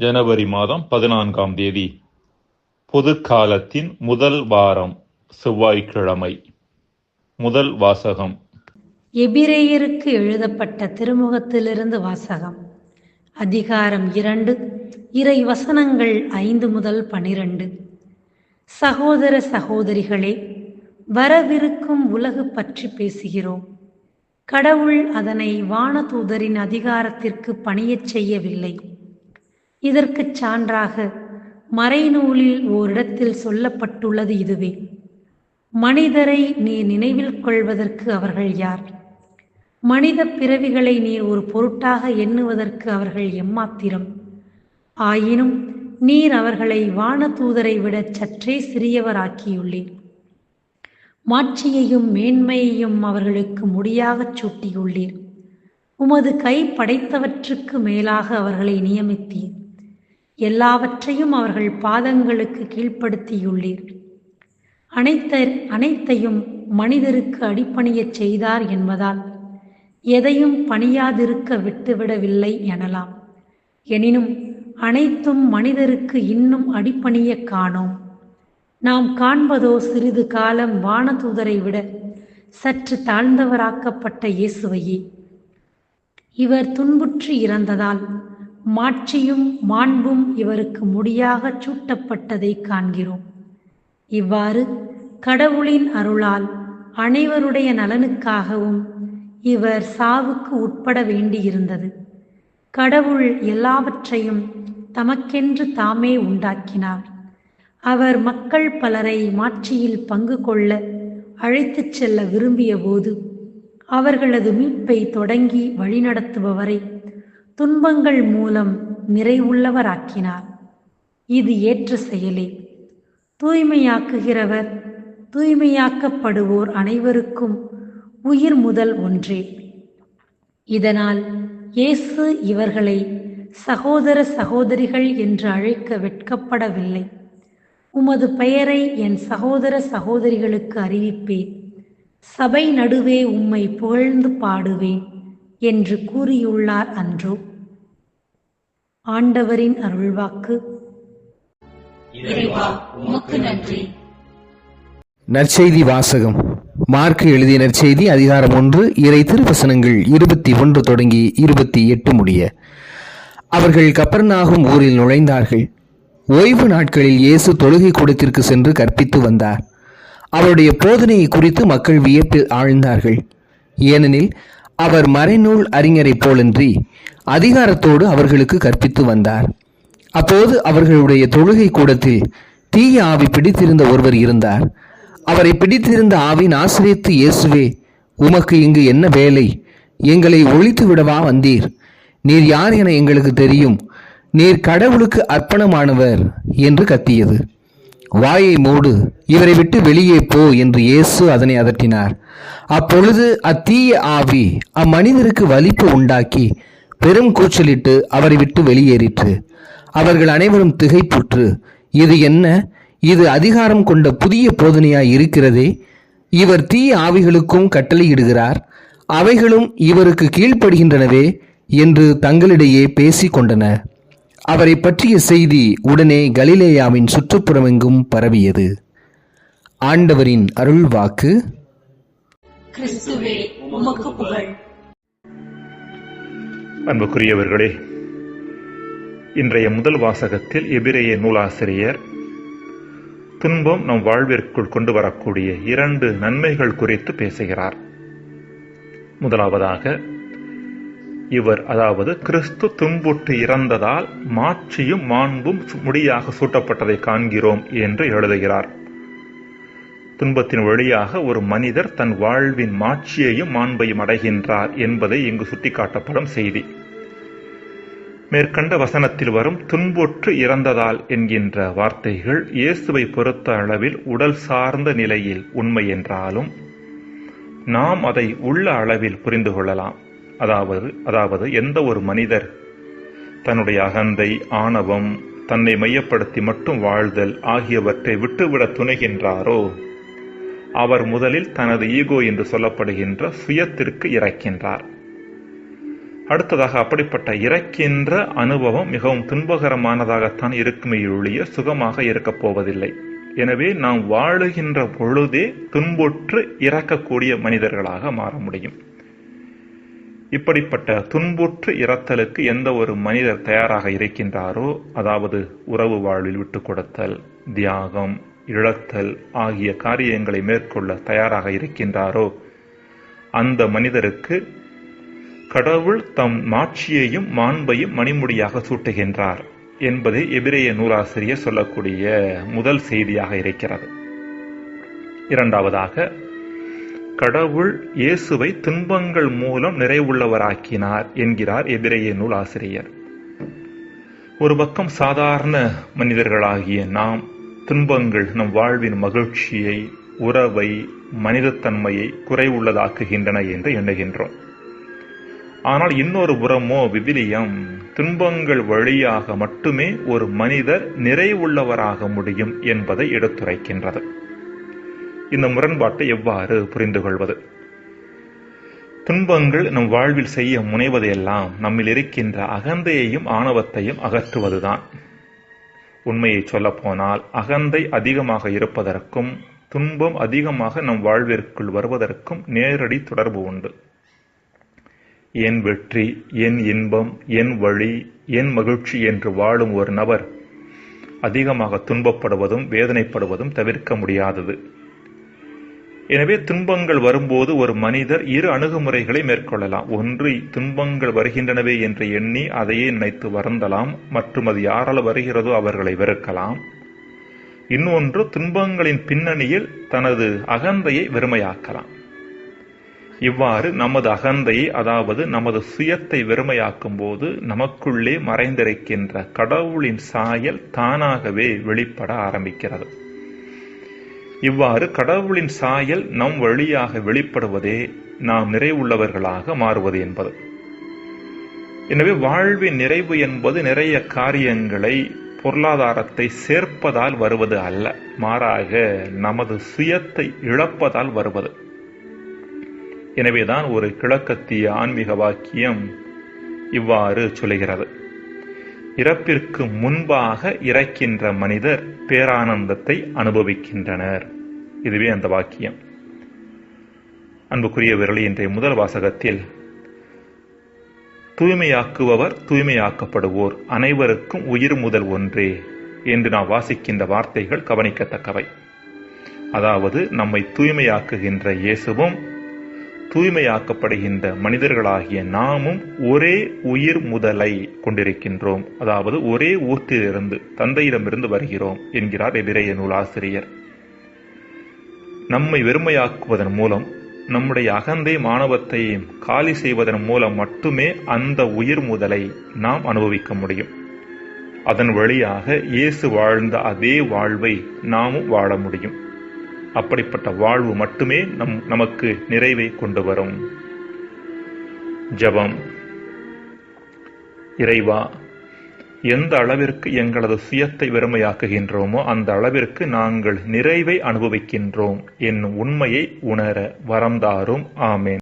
ஜனவரி மாதம் பதினான்காம் தேதி. பொது காலத்தின் முதல் வாரம் செவ்வாய்க்கிழமை. முதல் வாசகம். எபிரேயருக்கு எழுதப்பட்ட திருமுகத்திலிருந்து வாசகம். அதிகாரம் இரண்டு இறை வசனங்கள் ஐந்து முதல் பனிரெண்டு. சகோதர சகோதரிகளே வரவிருக்கும் உலகு பற்றி பேசுகிறோம். கடவுள் அதனை வானதூதரின் அதிகாரத்திற்கு பணியச் செய்யவில்லை. இதற்குச் சான்றாக மறைநூலில் ஓரிடத்தில் சொல்லப்பட்டுள்ளது இதுவே. மனிதரை நீர் நினைவில் கொள்வதற்கு அவர்கள் யார்? மனித பிறவிகளை நீர் ஒரு பொருட்டாக எண்ணுவதற்கு அவர்கள் எம்மாத்திரம்? ஆயினும் நீர் அவர்களை வானதூதரை விட சற்றே சிறியவராக்கியுள்ளீர். மாட்சியையும் மேன்மையையும் அவர்களுக்கு முடியாகச் சூட்டியுள்ளீர். உமது கை படைத்தவற்றுக்கு மேலாக அவர்களை நியமித்தீர். எல்லாவற்றையும் அவர்கள் பாதங்களுக்கு கீழ்ப்படுத்தியுள்ளீர். அனைத்த அனைத்தையும் மனிதருக்கு அடிப்பணியச் செய்தார் என்பதால் எதையும் பணியாதிருக்க விட்டுவிடவில்லை எனலாம். எனினும் அனைத்தும் மனிதருக்கு இன்னும் அடிப்பணிய காணோம். நாம் காண்பதோ சிறிது காலம் வானதூதரை விட சற்று தாழ்ந்தவராக்கப்பட்ட இயேசுவையே. இவர் துன்புற்று இறந்ததால் மாட்சியும் மாண்பும் இவருக்கு முடியாகச் சூட்டப்பட்டதை காண்கிறோம். இவ்வாறு கடவுளின் அருளால் அனைவருடைய நலனுக்காகவும் இவர் சாவுக்கு உட்பட வேண்டியிருந்தது. கடவுள் எல்லாவற்றையும் தமக்கென்று தாமே உண்டாக்கினார். அவர் மக்கள் பலரை மாட்சியில் பங்கு கொள்ள அழைத்துச் செல்ல விரும்பிய போது அவர்களது மீட்பை தொடங்கி வழிநடத்துபவரை துன்பங்கள் மூலம் நிறைவுள்ளவராக்கினார். இது ஏற்ற செயலே. தூய்மையாக்குகிறவர் தூய்மையாக்கப்படுவோர் அனைவருக்கும் உயிர் முதல் ஒன்றே. இதனால் இயேசு இவர்களை சகோதர சகோதரிகள் என்று அழைக்க வெட்கப்படவில்லை. உமது பெயரை என் சகோதர சகோதரிகளுக்கு அறிவிப்பேன். சபை நடுவே உம்மை புகழ்ந்து பாடுவேன் என்று கூறியுள்ளார் அன்றோ. ஆண்டவரின் அருள்வாக்கு. இறைவா உமக்கு நன்றி. நற்செய்தி வாசகம். மார்க்கு எழுதிய நற்செய்தி அதிகாரம் ஒன்று இறை திருவசனங்கள் இருபத்தி ஒன்று தொடங்கி இருபத்தி எட்டு முடிய. அவர்கள் கப்பர்நாகும் ஊரில் நுழைந்தார்கள். ஓய்வு நாட்களில் இயேசு தொழுகை கூடத்திற்கு சென்று கற்பித்து வந்தார். அவருடைய போதனையை குறித்து மக்கள் வியப்பில் ஆழ்ந்தார்கள். ஏனெனில் அவர் மறைநூல் அறிஞரைப் போலன்றி அதிகாரத்தோடு அவர்களுக்கு கற்பித்து வந்தார். அப்போது அவர்களுடைய தொழுகை கூடத்தில் தீய ஆவி பிடித்திருந்த ஒருவர் இருந்தார். அவரை பிடித்திருந்த ஆவி ஆசிரியத்து இயேசுவே உமக்கு இங்கு என்ன வேலை? எங்களை ஒழித்து விடவா வந்தீர்? நீர் யார் என எங்களுக்கு தெரியும். நீர் கடவுளுக்கு அர்ப்பணமானவர் என்று கத்தியது. வாயை மூடு இவரை விட்டு வெளியே போ என்று இயேசு அதனை அதட்டினார். அப்பொழுது அத்தீய ஆவி அம்மனிதருக்கு வலிப்பு உண்டாக்கி பெரும் கூச்சலிட்டு அவரை விட்டு வெளியேறிற்று. அவர்கள் அனைவரும் திகைப்புற்று இது என்ன? இது அதிகாரம் கொண்ட புதிய போதனையாய் இருக்கிறதே? இவர் தீய ஆவிகளுக்கும் கட்டளையிடுகிறார் அவைகளும் இவருக்கு கீழ்ப்படுகின்றனவே என்று தங்களிடையே பேசிக் கொண்டனர். அவரை பற்றிய செய்தி உடனே கலிலேயாவின் சுற்றுப்புறமெங்கும் பரவியது. ஆண்டவரின் அருள் வாக்கு கிறிஸ்துவே உமக்கு புகழ். அன்புக்குரியவர்களே இன்றைய முதல் வாசகத்தில் எபிரேய நூலாசிரியர் துன்பம் நம் வாழ்விற்குள் கொண்டு வரக்கூடிய இரண்டு நன்மைகள் குறித்து பேசுகிறார். முதலாவதாக இவர் அதாவது கிறிஸ்து துன்புற்று இறந்ததால் மாட்சியும் மாண்பும் முடியாக சூட்டப்பட்டதை காண்கிறோம் என்று எழுதுகிறார். துன்பத்தின் வழியாக ஒரு மனிதர் தன் வாழ்வின் மாட்சியையும் மாண்பையும் அடைகின்றார் என்பதை இங்கு சுட்டிக்காட்டப்படும் செய்தி. மேற்கண்ட வசனத்தில் வரும் துன்புற்று இறந்ததால் என்கின்ற வார்த்தைகள் இயேசுவை பொறுத்த அளவில் உடல் சார்ந்த நிலையில் உண்மை என்றாலும் நாம் அதை உள்ள அளவில் புரிந்து கொள்ளலாம். அதாவது அதாவது எந்த ஒரு மனிதர் தன்னுடைய அகந்தை ஆணவம் தன்னை மையப்படுத்தி மட்டும் வாழ்தல் ஆகியவற்றை விட்டுவிட துணைகின்றாரோ? அவர் முதலில் தனது ஈகோ என்று சொல்லப்படுகின்ற சுயத்திற்கு இறக்கின்றார். அடுத்ததாக அப்படிப்பட்ட இறக்கின்ற அனுபவம் மிகவும் துன்பகரமானதாகத்தான் இருக்குமே ஒழிய சுகமாக இருக்கப் போவதில்லை. எனவே நாம் வாழுகின்ற பொழுதே துன்புற்று இறக்கக்கூடிய மனிதர்களாக மாற முடியும். இப்படிப்பட்ட துன்புற்று இறத்தலுக்கு எந்த ஒரு மனிதர் தயாராக இருக்கின்றாரோ அதாவது உறவு வாழ்வில் விட்டுக் கொடுத்தல் தியாகம் இழத்தல் ஆகிய காரியங்களை மேற்கொள்ள தயாராக இருக்கின்றாரோ? அந்த மனிதருக்கு கடவுள் தம் மாட்சியையும் மாண்பையும் மணிமுடியாக சூட்டுகின்றார் என்பது எபிரேய நூலாசிரியர் சொல்லக்கூடிய முதல் செய்தியாக இருக்கிறது. இரண்டாவதாக கடவுள் இயேசுவை துன்பங்கள் மூலம் நிறைவுள்ளவராக்கினார் என்கிறார் எபிரேய நூலாசிரியர். ஒரு பக்கம் சாதாரண மனிதர்களாகிய நாம் துன்பங்கள் நம் வாழ்வின் மகிழ்ச்சியை உறவை மனிதத்தன்மையை குறைவுள்ளதாக்குகின்றன என்று எண்ணுகின்றோம். ஆனால் இன்னொரு புறமோ விவிலியம் துன்பங்கள் வழியாக மட்டுமே ஒரு மனிதர் நிறைவுள்ளவராக முடியும் என்பதை எடுத்துரைக்கின்றது. இந்த முரண்பாட்டை எவ்வாறு புரிந்து கொள்வது? துன்பங்கள் நம் வாழ்வில் செய்ய முனைவதையெல்லாம் நம்மில் இருக்கின்ற அகந்தையையும் ஆணவத்தையும் அகற்றுவதுதான். உண்மையை சொல்லப்போனால் அகந்தை அதிகமாக இருப்பதற்கும் துன்பம் அதிகமாக நம் வாழ்விற்குள் வருவதற்கும் நேரடி தொடர்பு உண்டு. என் வெற்றி என் இன்பம் என் வழி என் மகிழ்ச்சி என்று வாழும் ஒரு நபர் அதிகமாக துன்பப்படுவதும் வேதனைப்படுவதும் தவிர்க்க முடியாதது. எனவே துன்பங்கள் வரும்போது ஒரு மனிதர் இரு அணுகுமுறைகளை மேற்கொள்ளலாம். ஒன்று துன்பங்கள் வருகின்றனவே என்று எண்ணி அதையே நினைத்து வருந்தலாம். மற்றும் அது யாரால் வருகிறதோ அவர்களை வெறுக்கலாம். இன்னொன்று துன்பங்களின் பின்னணியில் தனது அகந்தையை வெறுமையாக்கலாம். இவ்வாறு நமது அகந்தையை அதாவது நமது சுயத்தை வெறுமையாக்கும் போது நமக்குள்ளே மறைந்திருக்கின்ற கடவுளின் சாயல் தானாகவே வெளிப்பட ஆரம்பிக்கிறது. இவ்வாறு கடவுளின் சாயல் நம் வழியாக வெளிப்படுவதே நாம் நிறைவுள்ளவர்களாக மாறுவது என்பது. எனவே வாழ்வின் நிறைவு என்பது நிறைய காரியங்களை பொருளாதாரத்தை சேர்ப்பதால் வருவது அல்ல மாறாக நமது சுயத்தை இழப்பதால் வருவது. எனவேதான் ஒரு கிழக்கத்திய ஆன்மீக வாக்கியம் இவ்வாறு சொல்கிறது இறப்பிற்கு முன்பாக இறக்கின்ற மனிதர் பேரானந்தத்தை அனுபவிக்கின்றனர். இதுவே அந்த வாக்கியம். அன்புக்குரியவர்களே இன்றைய முதல் வாசகத்தில் தூய்மையாக்குபவர் தூய்மையாக்கப்படுவோர் அனைவருக்கும் உயிர் முதல் ஒன்றே என்று நாம் வாசிக்கின்ற வார்த்தைகள் கவனிக்கத்தக்கவை. அதாவது நம்மை தூய்மையாக்குகின்ற இயேசுவும் தூய்மையாக்கப்படுகின்ற மனிதர்களாகிய நாமும் ஒரே உயிர் முதலை கொண்டிருக்கின்றோம். அதாவது ஒரே ஊற்றிலிருந்து தந்தையிடமிருந்து வருகிறோம் என்கிறார் எதிரைய நூலாசிரியர். நம்மை வெறுமையாக்குவதன் மூலம் நம்முடைய அகந்தை மாணவத்தையும் காலி செய்வதன் மூலம் மட்டுமே அந்த உயிர் முதலை நாம் அனுபவிக்க முடியும். அதன் வழியாக இயேசு வாழ்ந்த அதே வாழ்வை நாமும் வாழ முடியும். அப்படிப்பட்ட வாழ்வு மட்டுமே நம் நமக்கு நிறைவை கொண்டு வரும். ஜபம். இறைவா எந்த அளவிற்கு எங்களது சுயத்தை வெறுமையாக்குகின்றோமோ அந்த அளவிற்கு நாங்கள் நிறைவை அனுபவிக்கின்றோம். என்னும் உண்மையை உணர வரம்தாரும். ஆமேன்.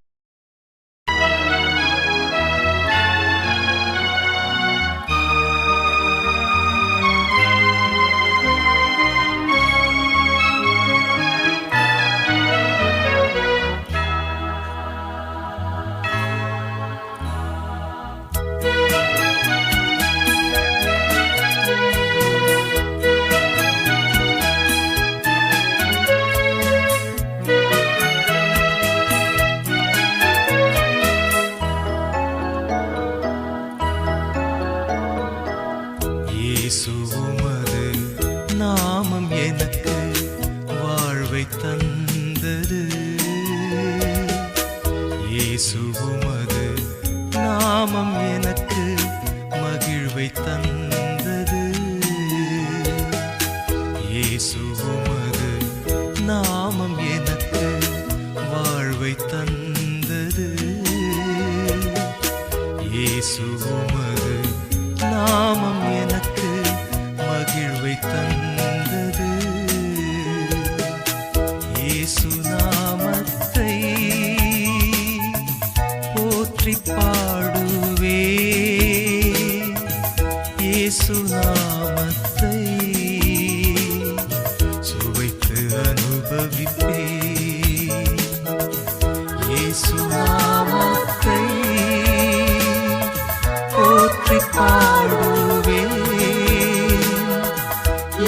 வாழ்வை தந்தது. இயேசுவும்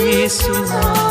இயேசு நாமத்தை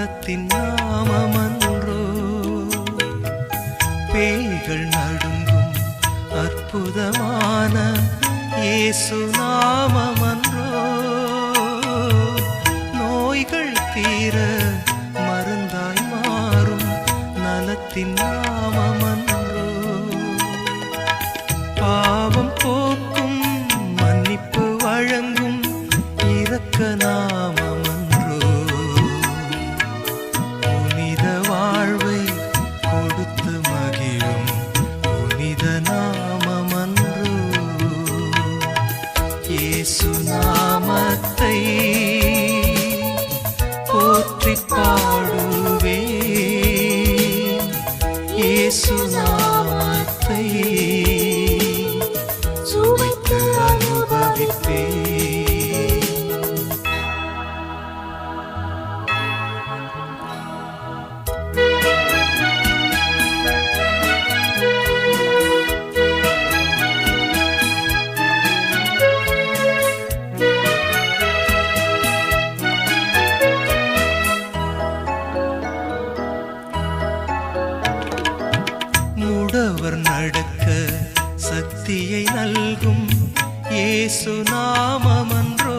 நலத்தின் நாமமன்றோ? பேய்கள் நடுங்கும் அற்புதமான இயேசு நாமமன்றோ? நோய்கள் தீர மருந்தாய் மாறும் நலத்தின் நாமமன்றோ? பாவம் போக்கும் மன்னிப்பு வழங்கும் இரக்க நாமம் சக்தியை நல்கும் இயேசு நாமமன்றோ.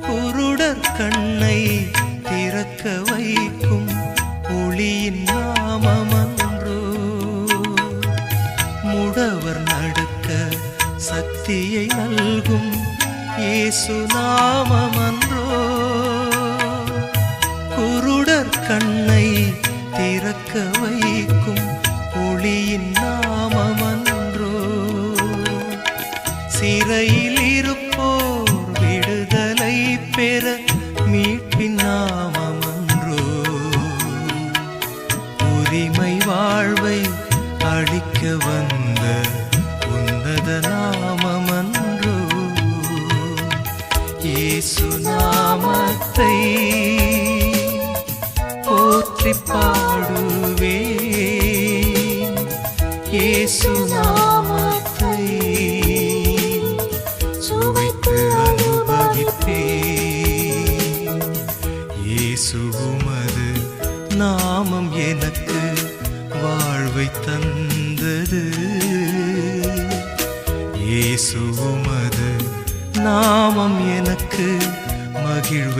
குருடர் கண்ணை திறக்க வைக்கும் ஒளியின் நாமமன்றோ. முடவர் நடக்க சக்தியை நல்கும் இயேசு நாமமன்றோ. குருடர் கண்ணை திறக்க வைக்கும் ஒளியின் அளிக்க வந்த உன்னத நாமமன்றோ? இயேசு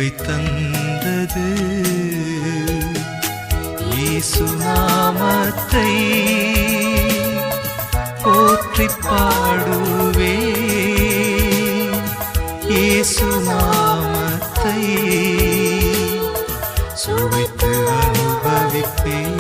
மகிழ்வை தந்தது. இயேசு நாமத்தை போற்றி பாடுவே. இயேசு நாமத்தை சுவைத்து அனுபவிப்பேன்.